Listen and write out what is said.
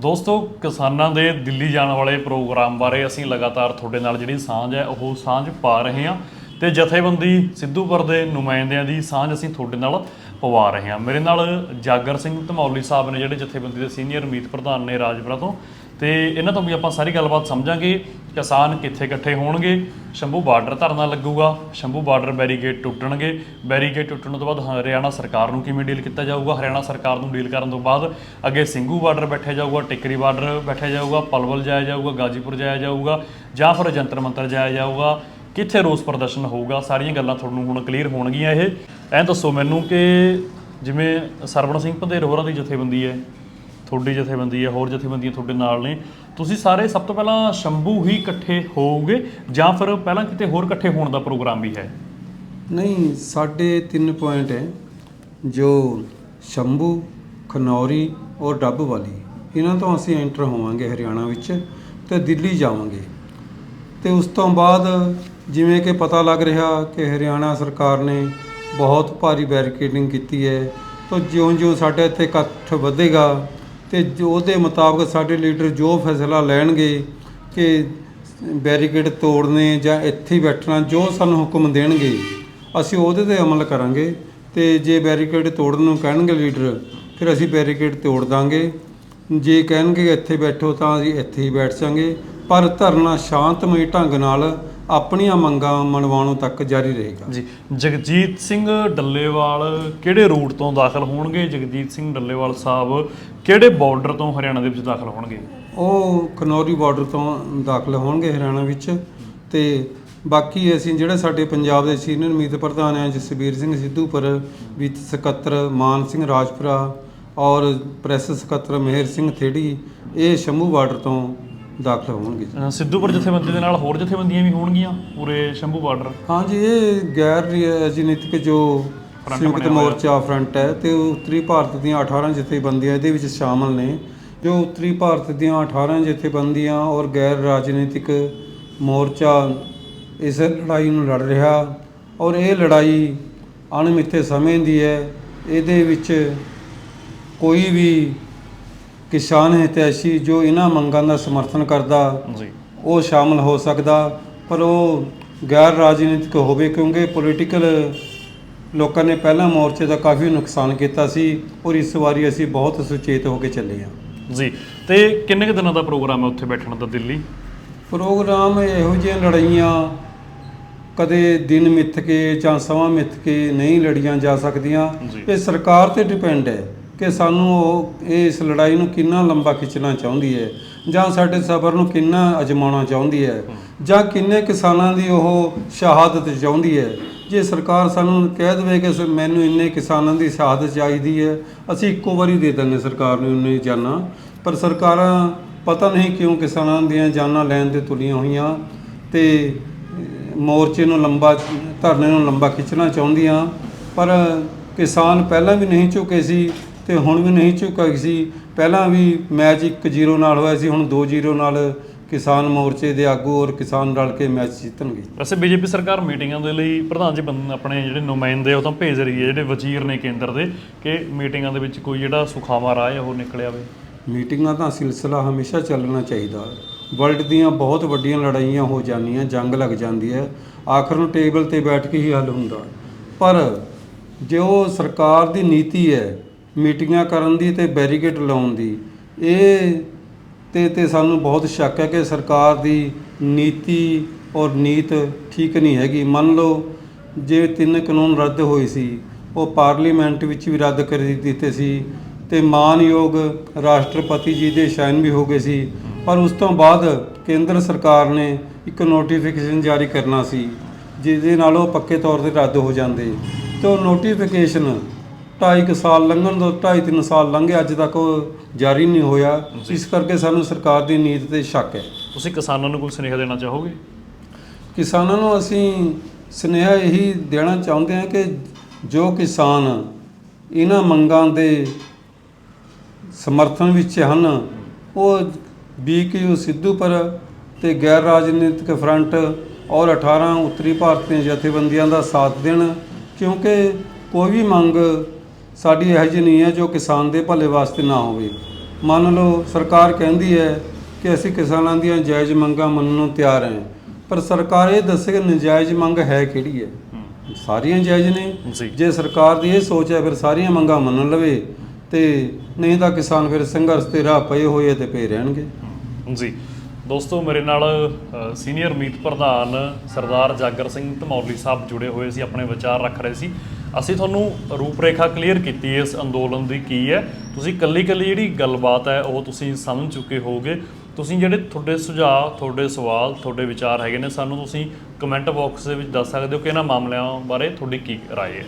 ਦੋਸਤੋ, ਕਿਸਾਨਾਂ ਦੇ ਦਿੱਲੀ ਜਾਣ ਵਾਲੇ ਪ੍ਰੋਗਰਾਮ ਬਾਰੇ ਅਸੀਂ ਲਗਾਤਾਰ ਤੁਹਾਡੇ ਨਾਲ ਜਿਹੜੀ ਸਾਂਝ ਹੈ, ਉਹ ਸਾਂਝ ਪਾ ਰਹੇ ਹਾਂ ਤੇ ਜਥੇਬੰਦੀ ਸਿੱਧੂਪੁਰ ਦੇ ਨੁਮਾਇੰਦਿਆਂ ਦੀ ਸਾਂਝ ਅਸੀਂ ਤੁਹਾਡੇ ਨਾਲ ਪਵਾ ਰਹੇ ਹਾਂ। ਮੇਰੇ ਨਾਲ ਜਾਗਰ ਸਿੰਘ ਧਮੌਲੀ ਸਾਹਿਬ ਨੇ, ਜਿਹੜੇ ਜਥੇਬੰਦੀ ਦੇ ਸੀਨੀਅਰ ਮੀਤ ਪ੍ਰਧਾਨ ਨੇ ਰਾਜਪੁਰਾ ਤੋਂ, ਤੇ ਇਹਨਾਂ ਤੋਂ ਵੀ ਆਪਾਂ ਸਾਰੀ ਗੱਲਬਾਤ ਸਮਝਾਂਗੇ। ਕਿਸਾਨ ਕਿੱਥੇ ਇਕੱਠੇ ਹੋਣਗੇ? ਸ਼ੰਭੂ ਬਾਰਡਰ ਧਰਨਾ ਲੱਗੂਗਾ। ਸ਼ੰਭੂ ਬਾਰਡਰ ਬੈਰੀਕੇਡ ਟੁੱਟਣਗੇ। ਬੈਰੀਕੇਡ ਟੁੱਟਣ ਤੋਂ ਬਾਅਦ ਹਰਿਆਣਾ ਸਰਕਾਰ ਨੂੰ ਕਿਵੇਂ ਡੀਲ ਕੀਤਾ ਜਾਊਗਾ? ਹਰਿਆਣਾ ਸਰਕਾਰ ਨੂੰ ਡੀਲ ਕਰਨ ਤੋਂ ਬਾਅਦ ਅੱਗੇ ਸਿੰਘੂ ਬਾਰਡਰ ਬੈਠਿਆ ਜਾਊਗਾ, ਟਿੱਕਰੀ ਬਾਰਡਰ ਬੈਠਿਆ ਜਾਊਗਾ, ਪਲਵਲ ਜਾਇਆ ਜਾਊਗਾ, ਗਾਜੀਪੁਰ ਜਾਇਆ ਜਾਊਗਾ ਜਾਂ ਫਿਰ ਜੰਤਰ ਮੰਤਰ ਜਾਇਆ ਜਾਊਗਾ। ਕਿੱਥੇ ਰੋਸ ਪ੍ਰਦਰਸ਼ਨ ਹੋਊਗਾ? ਸਾਰੀਆਂ ਗੱਲਾਂ ਤੁਹਾਨੂੰ ਹੁਣ ਕਲੀਅਰ ਹੋਣਗੀਆਂ ਇਹ। ਐਂ ਦੱਸੋ ਮੈਨੂੰ ਕਿ ਜਿਵੇਂ ਸਰਵਣ ਸਿੰਘ ਪੰਧੇਰ ਹੋਰਾਂ ਦੀ ਜਥੇਬੰਦੀ ਹੈ ਤੁਹਾਡੀ ਜਥੇਬੰਦੀ ਹੈ, ਹੋਰ ਜਥੇਬੰਦੀਆਂ ਤੁਹਾਡੇ ਨਾਲ ਨੇ। ਤੁਸੀਂ ਸਾਰੇ ਸਭ ਤੋਂ ਪਹਿਲਾਂ ਸ਼ੰਭੂ ਹੀ ਇਕੱਠੇ ਹੋਵੋਗੇ ਜਾਂ ਫਿਰ ਪਹਿਲਾਂ ਕਿਤੇ ਹੋਰ ਇਕੱਠੇ ਹੋਣ ਦਾ ਪ੍ਰੋਗਰਾਮ ਵੀ ਹੈ? ਨਹੀਂ, ਸਾਡੇ ਤਿੰਨ ਪੁਆਇੰਟ ਹੈ, ਜੋ ਸ਼ੰਭੂ, ਖਨੌਰੀ ਔਰ ਡੱਬ ਵਾਲੀ। ਇਹਨਾਂ ਤੋਂ ਅਸੀਂ ਐਂਟਰ ਹੋਵਾਂਗੇ ਹਰਿਆਣਾ ਵਿੱਚ ਤੇ ਦਿੱਲੀ ਜਾਵਾਂਗੇ। ਤੇ ਉਸ ਤੋਂ ਬਾਅਦ ਜਿਵੇਂ ਕਿ ਪਤਾ ਲੱਗ ਰਿਹਾ ਕਿ ਹਰਿਆਣਾ ਸਰਕਾਰ ਨੇ ਬਹੁਤ ਭਾਰੀ ਬੈਰੀਕੇਡਿੰਗ ਕੀਤੀ ਹੈ, ਤਾਂ ਜਿਉਂ-ਜਿਉਂ ਸਾਡੇ ਇੱਥੇ ਇਕੱਠ ਵਧੇਗਾ ਤੇ ਜੋ ਉਹਦੇ ਮੁਤਾਬਕ ਸਾਡੇ ਲੀਡਰ ਜੋ ਫੈਸਲਾ ਲੈਣਗੇ ਕਿ ਬੈਰੀਕੇਡ ਤੋੜਨੇ ਜਾਂ ਇੱਥੇ ਹੀ ਬੈਠਣਾ, ਜੋ ਸਾਨੂੰ ਹੁਕਮ ਦੇਣਗੇ, ਅਸੀਂ ਉਹਦੇ ਤੇ ਅਮਲ ਕਰਾਂਗੇ ਤੇ ਜੇ ਬੈਰੀਕੇਡ ਤੋੜਨ ਨੂੰ ਕਹਿਣਗੇ ਲੀਡਰ, ਫਿਰ ਅਸੀਂ ਬੈਰੀਕੇਡ ਤੋੜ ਦਾਂਗੇ। ਜੇ ਕਹਿਣਗੇ ਇੱਥੇ ਬੈਠੋ ਤਾਂ ਅਸੀਂ ਇੱਥੇ ਹੀ ਬੈਠ ਜਾਾਂਗੇ। ਪਰ ਧਰਨਾ ਸ਼ਾਂਤਮਈ ਢੰਗ ਨਾਲ ਆਪਣੀਆਂ ਮੰਗਾਂ ਮਨਵਾਉਣੋਂ ਤੱਕ ਜਾਰੀ ਰਹੇਗਾ। ਜੀ, ਜਗਜੀਤ ਸਿੰਘ ਡੱਲੇਵਾਲ ਕਿਹੜੇ ਰੂਟ ਤੋਂ ਦਾਖਲ ਹੋਣਗੇ? ਜਗਜੀਤ ਸਿੰਘ ਡੱਲੇਵਾਲ ਸਾਹਿਬ ਕਿਹੜੇ ਬਾਰਡਰ ਤੋਂ ਹਰਿਆਣਾ ਦੇ ਵਿੱਚ ਦਾਖਲ ਹੋਣਗੇ? ਉਹ ਖਨੌਰੀ ਬਾਰਡਰ ਤੋਂ ਦਾਖਲ ਹੋਣਗੇ ਹਰਿਆਣਾ ਵਿੱਚ। ਤੇ ਬਾਕੀ ਅਸੀਂ ਜਿਹੜੇ ਸਾਡੇ ਪੰਜਾਬ ਦੇ ਸੀਨੀਅਰ ਮੀਤ ਪ੍ਰਧਾਨ ਹੈ ਜਸਵੀਰ ਸਿੰਘ ਸਿੱਧੂਪੁਰ ਵਿੱਤ ਸਕੱਤਰ ਮਾਨ ਸਿੰਘ ਰਾਜਪੁਰਾ ਔਰ ਪ੍ਰੈਸ ਸਕੱਤਰ ਮਿਹਰ ਸਿੰਘ ਥੇੜੀ ਇਹ ਸ਼ੰਭੂ ਬਾਰਡਰ ਤੋਂ ਦਾਖਲ ਹੋਣਗੇ। ਅਹ ਸਿੱਧੂਪੁਰ ਜਥੇਬੰਦੀ ਦੇ ਨਾਲ ਹੋਰ ਜਥੇਬੰਦੀਆਂ ਵੀ ਹੋਣਗੀਆਂ ਪੂਰੇ ਸ਼ੰਭੂ ਬਾਰਡਰ ਹਾਂਜੀ ਇਹ ਗੈਰ ਰਾਜਨੀਤਿਕ ਜੋ ਫਰੰਟ ਸੰਯੁਕਤ ਬਣਿਆ ਹੋਇਆ। ਮੋਰਚਾ ਫਰੰਟ ਹੈ ਤੇ ਉਹ ਉੱਤਰੀ ਭਾਰਤ ਦੀਆਂ 18 ਜਥੇਬੰਦੀਆਂ ਇਹਦੇ ਵਿੱਚ ਸ਼ਾਮਲ ਨੇ। ਜੋ ਉੱਤਰੀ ਭਾਰਤ ਦੀਆਂ 18 ਜਥੇਬੰਦੀਆਂ ਔਰ ਗੈਰ ਰਾਜਨੀਤਿਕ ਮੋਰਚਾ ਇਸ ਲੜਾਈ ਨੂੰ ਲੜ ਰਿਹਾ ਔਰ ਇਹ ਲੜਾਈ ਅਣਮਿੱਥੇ ਸਮੇਂ ਦੀ ਹੈ। ਇਹਦੇ ਵਿੱਚ ਕੋਈ ਵੀ ਕਿਸਾਨ ਹਿਤੈਸ਼ੀ ਜੋ ਇਹਨਾਂ ਮੰਗਾਂ ਦਾ ਸਮਰਥਨ ਕਰਦਾ ਜੀ। ਉਹ ਸ਼ਾਮਲ ਹੋ ਸਕਦਾ ਪਰ ਉਹ ਗੈਰ ਰਾਜਨੀਤਿਕ ਹੋਵੇ ਕਿਉਂਕਿ ਪੋਲੀਟੀਕਲ ਲੋਕਾਂ ਨੇ ਪਹਿਲਾਂ ਮੋਰਚੇ ਦਾ ਕਾਫੀ ਨੁਕਸਾਨ ਕੀਤਾ ਸੀ ਔਰ ਇਸ ਵਾਰੀ ਅਸੀਂ ਬਹੁਤ ਸੁਚੇਤ ਹੋ ਕੇ ਚੱਲੇ ਹਾਂ। ਜੀ ਤੇ ਕਿੰਨੇ ਕੁ ਦਿਨਾਂ ਦਾ ਪ੍ਰੋਗਰਾਮ ਹੈ ਉੱਥੇ ਬੈਠਣ ਦਾ ਦਿੱਲੀ? ਪ੍ਰੋਗਰਾਮ ਇਹੋ ਜਿਹੀਆਂ ਲੜਾਈਆਂ ਕਦੇ ਦਿਨ ਮਿੱਥ ਕੇ ਜਾਂ ਸਮਾਂ ਮਿੱਥ ਕੇ ਨਹੀਂ ਲੜੀਆਂ ਜਾ ਸਕਦੀਆਂ। ਜੀ। ਇਹ ਸਰਕਾਰ ਤੇ ਡਿਪੈਂਡ ਹੈ ਕਿ ਸਾਨੂੰ ਉਹ ਇਹ ਇਸ ਲੜਾਈ ਨੂੰ ਕਿੰਨਾ ਲੰਬਾ ਖਿੱਚਣਾ ਚਾਹੁੰਦੀ ਹੈ ਜਾਂ ਸਾਡੇ ਸਬਰ ਨੂੰ ਕਿੰਨਾ ਅਜਮਾਉਣਾ ਚਾਹੁੰਦੀ ਹੈ। ਜਾਂ ਕਿੰਨੇ ਕਿਸਾਨਾਂ ਦੀ ਉਹ ਸ਼ਹਾਦਤ ਚਾਹੁੰਦੀ ਹੈ। ਜੇ ਸਰਕਾਰ ਸਾਨੂੰ ਕਹਿ ਦੇਵੇ ਕਿ ਸ- ਮੈਨੂੰ ਇੰਨੇ ਕਿਸਾਨਾਂ ਦੀ ਸ਼ਹਾਦਤ ਚਾਹੀਦੀ ਹੈ, ਅਸੀਂ ਇੱਕੋ ਵਾਰੀ ਦੇ ਦਾਂਗੇ ਸਰਕਾਰ ਨੂੰ ਇੰਨੇ ਜਾਨਾਂ। ਪਰ ਸਰਕਾਰਾਂ ਪਤਾ ਨਹੀਂ ਕਿਉਂ ਕਿਸਾਨਾਂ ਦੀਆਂ ਜਾਨਾਂ ਲੈਣ ਤੇ ਤੁਲੀਆਂ ਹੋਈਆਂ ਤੇ ਮੋਰਚੇ ਨੂੰ ਲੰਬਾ, ਧਰਨੇ ਨੂੰ ਲੰਬਾ ਖਿੱਚਣਾ ਚਾਹੁੰਦੀਆਂ। ਪਰ ਕਿਸਾਨ ਪਹਿਲਾਂ ਵੀ ਨਹੀਂ ਝੁਕੇ ਸੀ ਤੇ ਹੁਣ ਵੀ ਨਹੀਂ ਝੁਕਾ ਸੀ। ਪਹਿਲਾਂ ਵੀ ਮੈਚ 1-0 ਨਾਲ ਹੋਇਆ ਸੀ, ਹੁਣ 2-0 ਨਾਲ ਕਿਸਾਨ ਮੋਰਚੇ ਦੇ ਆਗੂ ਔਰ ਕਿਸਾਨ ਰਲ ਕੇ ਮੈਚ ਜਿੱਤਣਗੇ। ਵੈਸੇ ਬੀਜੇਪੀ ਸਰਕਾਰ ਮੀਟਿੰਗਾਂ ਦੇ ਲਈ ਪ੍ਰਧਾਨ ਜੀ ਬੰਦ- ਆਪਣੇ ਜਿਹੜੇ ਨੁਮਾਇੰਦੇ ਉਹ ਤਾਂ ਭੇਜ ਰਹੀ ਹੈ ਜਿਹੜੇ ਵਜ਼ੀਰ ਨੇ ਕੇਂਦਰ ਦੇ ਕਿ ਮੀਟਿੰਗਾਂ ਦੇ ਵਿੱਚ ਕੋਈ ਜਿਹੜਾ ਸੁਖਾਵਾ ਰਾਹ ਹੈ ਉਹ ਨਿਕਲਿਆ ਹੋਵੇ। ਮੀਟਿੰਗਾਂ ਦਾ ਸਿਲਸਿਲਾ ਹਮੇਸ਼ਾ ਚੱਲਣਾ ਚਾਹੀਦਾ। ਵਰਲਡ ਦੀਆਂ ਬਹੁਤ ਵੱਡੀਆਂ ਲੜਾਈਆਂ ਹੋ ਜਾਂਦੀਆਂ ਜੰਗ ਲੱਗ ਜਾਂਦੀ ਹੈ। ਆਖਰ ਨੂੰ ਟੇਬਲ ਤੇ ਬੈਠ ਕੇ ਹੀ ਹੱਲ ਹੁੰਦਾ। ਪਰ ਜੋ ਸਰਕਾਰ ਦੀ ਨੀਤੀ ਹੈ ਮੀਟਿੰਗਾਂ ਕਰਨ ਦੀ ਤੇ ਬੈਰੀਕੇਡ ਲਾਉਣ ਦੀ ਇਹ ਤੇ ਤੇ ਸਾਨੂੰ ਬਹੁਤ ਸ਼ੱਕ ਹੈ ਕਿ ਸਰਕਾਰ ਦੀ ਨੀਤੀ ਔਰ ਨੀਤ ਠੀਕ ਨਹੀਂ ਹੈਗੀ। ਮੰਨ ਲਓ, ਜੇ ਤਿੰਨ ਕਾਨੂੰਨ ਰੱਦ ਹੋਏ ਸੀ, ਉਹ ਪਾਰਲੀਮੈਂਟ ਵਿੱਚ ਵੀ ਰੱਦ ਕਰ ਦਿੱਤੇ ਸੀ ਤੇ ਮਾਨਯੋਗ ਰਾਸ਼ਟਰਪਤੀ ਜੀ ਦੇ ਸ਼ਾਇਨ ਵੀ ਹੋ ਗਏ ਸੀ। ਪਰ ਉਸ ਤੋਂ ਬਾਅਦ ਕੇਂਦਰ ਸਰਕਾਰ ਨੇ ਇੱਕ ਨੋਟੀਫਿਕੇਸ਼ਨ ਜਾਰੀ ਕਰਨਾ ਸੀ, ਜਿਹਦੇ ਨਾਲ ਉਹ ਪੱਕੇ ਤੌਰ ਤੇ ਰੱਦ ਹੋ ਜਾਂਦੇ। ਤੇ ਉਹ ਨੋਟੀਫਿਕੇਸ਼ਨ ਢਾਈ ਕੁ ਸਾਲ ਲੰਘਣ ਤੋਂ ਢਾਈ ਤਿੰਨ ਸਾਲ ਲੰਘੇ ਅੱਜ ਤੱਕ ਉਹ ਜਾਰੀ ਨਹੀਂ ਹੋਇਆ। ਇਸ ਕਰਕੇ ਸਾਨੂੰ ਸਰਕਾਰ ਦੀ ਨੀਤ ਤੇ ਸ਼ੱਕ ਹੈ। ਤੁਸੀਂ ਕਿਸਾਨਾਂ ਨੂੰ ਕੋਈ ਸੁਨੇਹਾ ਦੇਣਾ ਚਾਹੋਗੇ? ਕਿਸਾਨਾਂ ਨੂੰ ਅਸੀਂ ਸੁਨੇਹਾ ਇਹੀ ਦੇਣਾ ਚਾਹੁੰਦੇ ਹਾਂ ਕਿ ਜੋ ਕਿਸਾਨ ਇਹਨਾਂ ਮੰਗਾਂ ਦੇ ਸਮਰਥਨ ਵਿੱਚ ਹਨ ਉਹ ਬੀਕਯੂ ਸਿੱਧੂਪੁਰ ਤੇ ਗੈਰ ਰਾਜਨੀਤਿਕ ਫਰੰਟ ਔਰ 18 ਉੱਤਰੀ ਭਾਰਤ ਦੀਆਂ ਜਥੇਬੰਦੀਆਂ ਦਾ ਸਾਥ ਦੇਣ ਕਿਉਂਕਿ ਕੋਈ ਵੀ ਮੰਗ ਸਾਡੀ ਇਹੋ ਜਿਹੀ ਨਹੀਂ ਹੈ ਜੋ ਕਿਸਾਨ ਦੇ ਭਲੇ ਵਾਸਤੇ ਨਾ ਹੋਵੇ। ਮੰਨ ਲਓ ਸਰਕਾਰ ਕਹਿੰਦੀ ਹੈ ਕਿ ਅਸੀਂ ਕਿਸਾਨਾਂ ਦੀਆਂ ਜਾਇਜ਼ ਮੰਗਾਂ ਮੰਨਣ ਨੂੰ ਤਿਆਰ ਹਾਂ ਪਰ ਸਰਕਾਰ ਇਹ ਦੱਸੇ ਕਿ ਨਜਾਇਜ਼ ਮੰਗ ਹੈ ਕਿਹੜੀ ਹੈ? ਸਾਰੀਆਂ ਜਾਇਜ਼ ਨੇ। ਜੀ। ਸਰਕਾਰ ਦੀ ਇਹ ਸੋਚ ਹੈ ਫਿਰ ਸਾਰੀਆਂ ਮੰਗਾਂ ਮੰਨ ਲਵੇ ਤੇ ਨਹੀਂ ਤਾਂ ਕਿਸਾਨ ਫਿਰ ਸੰਘਰਸ਼ ਤੇ ਰਾਹ ਪਏ ਹੋਏ ਤੇ ਪਏ ਰਹਿਣਗੇ। ਜੀ। ਦੋਸਤੋ ਮੇਰੇ ਨਾਲ ਸੀਨੀਅਰ ਮੀਤ ਪ੍ਰਧਾਨ ਸਰਦਾਰ ਜਾਗਰ ਸਿੰਘ ਧਮੌਲੀ ਸਾਹਿਬ ਜੁੜੇ ਹੋਏ ਸੀ ਆਪਣੇ ਵਿਚਾਰ ਰੱਖ ਰਹੇ ਸੀ। ਅਸੀਂ ਤੁਹਾਨੂੰ ਰੂਪਰੇਖਾ ਕਲੀਅਰ ਕੀਤੀ ਇਸ ਅੰਦੋਲਨ ਦੀ ਕੀ ਹੈ ਤੁਸੀਂ ਕੱਲੀ ਕੱਲੀ ਜਿਹੜੀ ਗੱਲਬਾਤ ਹੈ ਉਹ ਤੁਸੀਂ ਸਮਝ ਚੁੱਕੇ ਹੋਵੋਗੇ ਤੁਸੀਂ ਜਿਹੜੇ ਤੁਹਾਡੇ ਸੁਝਾਅ ਤੁਹਾਡੇ ਸਵਾਲ ਤੁਹਾਡੇ ਵਿਚਾਰ ਹੈਗੇ ਨੇ ਸਾਨੂੰ ਤੁਸੀਂ ਕਮੈਂਟ ਬਾਕਸ ਦੇ ਵਿੱਚ ਦੱਸ ਸਕਦੇ ਹੋ ਕਿ ਇਹਨਾਂ ਮਾਮਲਿਆਂ ਬਾਰੇ ਤੁਹਾਡੀ ਕੀ رائے ਹੈ